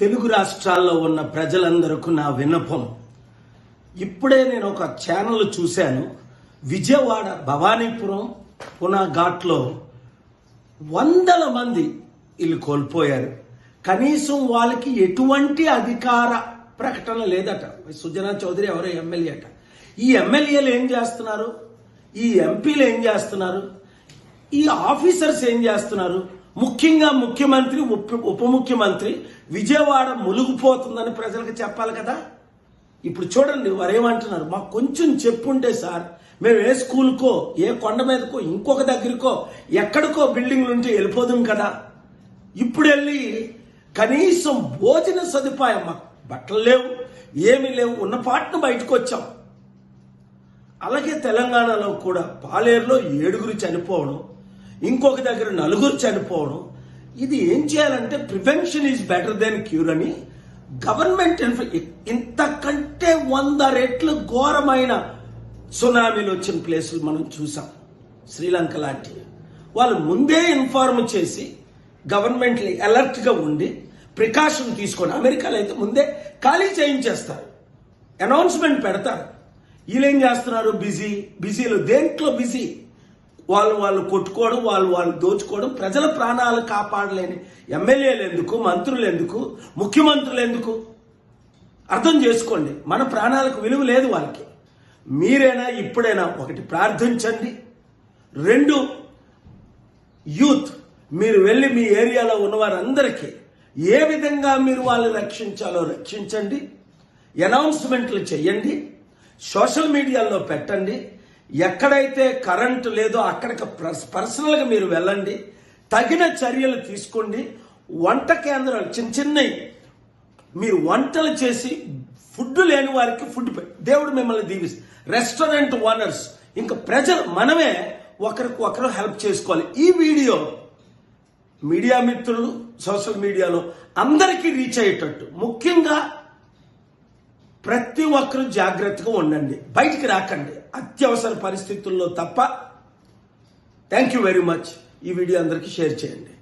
తెలుగు రాష్ట్రాల్లో ఉన్న ప్రజలందరికీ నా విన్నపం. ఇప్పుడే నేను ఒక ఛానల్ చూశాను. విజయవాడ భవానీపురం పునా ఘాట్లో వందల మంది వీళ్ళు కోల్పోయారు. కనీసం వాళ్ళకి ఎటువంటి అధికార ప్రకటన లేదట. సుజనా చౌదరి ఎవరో ఎమ్మెల్యే అట. ఈ ఎమ్మెల్యేలు ఏం చేస్తున్నారు? ఈ ఎంపీలు ఏం చేస్తున్నారు? ఈ ఆఫీసర్స్ ఏం చేస్తున్నారు? ముఖ్యంగా ముఖ్యమంత్రి ఉప ఉప ముఖ్యమంత్రి విజయవాడ ములుగుపోతుందని ప్రజలకు చెప్పాలి కదా? ఇప్పుడు చూడండి వారు ఏమంటున్నారు మాకు కొంచెం చెప్పుంటే సార్ మేము ఏ స్కూల్కో ఏ కొండ మీదకో ఇంకొక దగ్గరకో ఎక్కడికో బిల్డింగ్లు ఉంటే వెళ్ళిపోదాం కదా? ఇప్పుడు వెళ్ళి కనీసం భోజన సదుపాయం మాకు బట్టలు లేవు ఏమీ లేవు ఉన్న పాటను బయటకు వచ్చాం. అలాగే తెలంగాణలో కూడా పాలేరులో ఏడుగురు చనిపోవడం ఇంకొక దగ్గర నలుగురు చనిపోవడం ఇది ఏం చేయాలంటే prevention is better than cure అని గవర్నమెంట్ ఇంతకంటే వంద రెట్లు ఘోరమైన సునామీలు వచ్చిన ప్లేసులు మనం చూసాం. శ్రీలంక లాంటి వాళ్ళు ముందే ఇన్ఫార్మ్ చేసి గవర్నమెంట్ అలర్ట్గా ఉండి ప్రికాషన్ తీసుకొని అమెరికాలో అయితే ముందే ఖాళీ చేయించేస్తారు. అనౌన్స్మెంట్ పెడతారు. వీళ్ళేం చేస్తున్నారు? బిజీ బిజీలో దేంట్లో బిజీ వాళ్ళు వాళ్ళు కొట్టుకోవడం వాళ్ళు వాళ్ళు దోచుకోవడం ప్రజల ప్రాణాలు కాపాడలేని ఎమ్మెల్యేలు ఎందుకు మంత్రులు ఎందుకు ముఖ్యమంత్రులు ఎందుకు? అర్థం చేసుకోండి. మన ప్రాణాలకు విలువ లేదు వాళ్ళకి. మీరైనా ఇప్పుడైనా ఒకటి ప్రార్థించండి. రెండు యూత్ మీరు వెళ్ళి మీ ఏరియాలో ఉన్న వారందరికీ ఏ విధంగా మీరు వాళ్ళని రక్షించాలో రక్షించండి. అనౌన్స్మెంట్లు చేయండి. సోషల్ మీడియాలో పెట్టండి. ఎక్కడైతే కరెంటు లేదో అక్కడికి పర్స్- పర్సనల్గా మీరు వెళ్ళండి. తగిన చర్యలు తీసుకోండి. వంట కేంద్రాలు చిన్న చిన్నవి. మీరు వంటలు చేసి ఫుడ్ లేని వారికి ఫుడ్ దేవుడు మిమ్మల్ని దీవిస్తుంది రెస్టారెంట్ ఓనర్స్. ఇంకా ప్రజలు మనమే ఒకరికి ఒకరు హెల్ప్ చేసుకోవాలి. ఈ వీడియో మీడియా మిత్రులు సోషల్ మీడియాలో అందరికీ రీచ్ అయ్యేటట్టు. ముఖ్యంగా ప్రతి ఒక్కరు జాగ్రత్తగా ఉండండి. బయటికి రాకండి. అత్యవసర పరిస్థితుల్లో తప్ప. థ్యాంక్ యూ వెరీ మచ్ ఈ వీడియో అందరికీ షేర్ చేయండి.